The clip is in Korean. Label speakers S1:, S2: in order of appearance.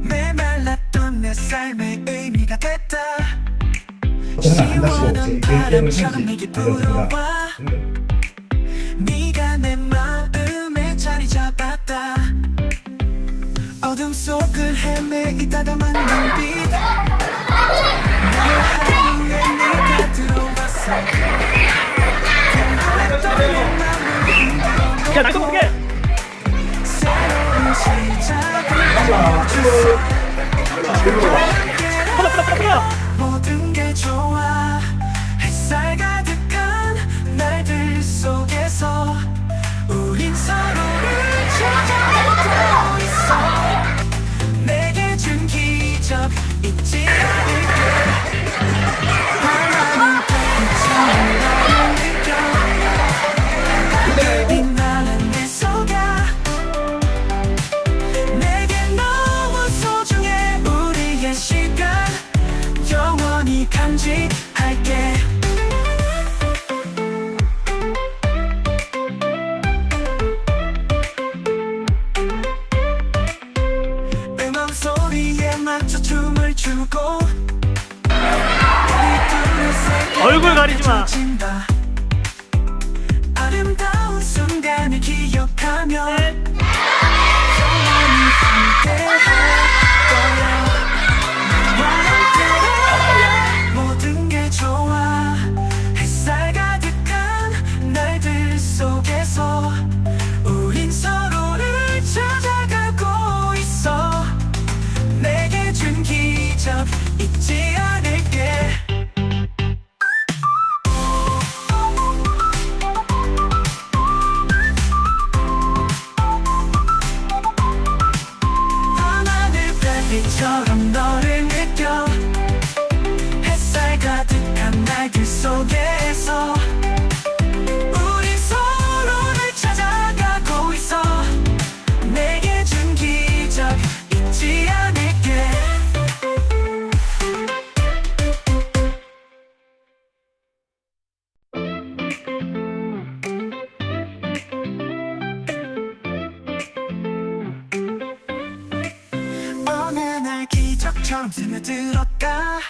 S1: 메말랐던 내 삶의 의미가 됐다 시원한 바람처럼 내게 불어와 네가 내 마음에 자리 잡았다 어둠 속을 헤매이다가 만난 빛 나의 하루에 네가 들어왔어
S2: 야, 날도 모르게.
S1: 새로운 시작을 알려 영원히 간직할게 음악 소리에 맞춰 춤을 추고
S2: 얼굴 가리지 마.
S1: 아름다운 순간을 기억하며 별빛처럼 너를 느껴 햇살 가득한 날들 속에 처럼 스며들었다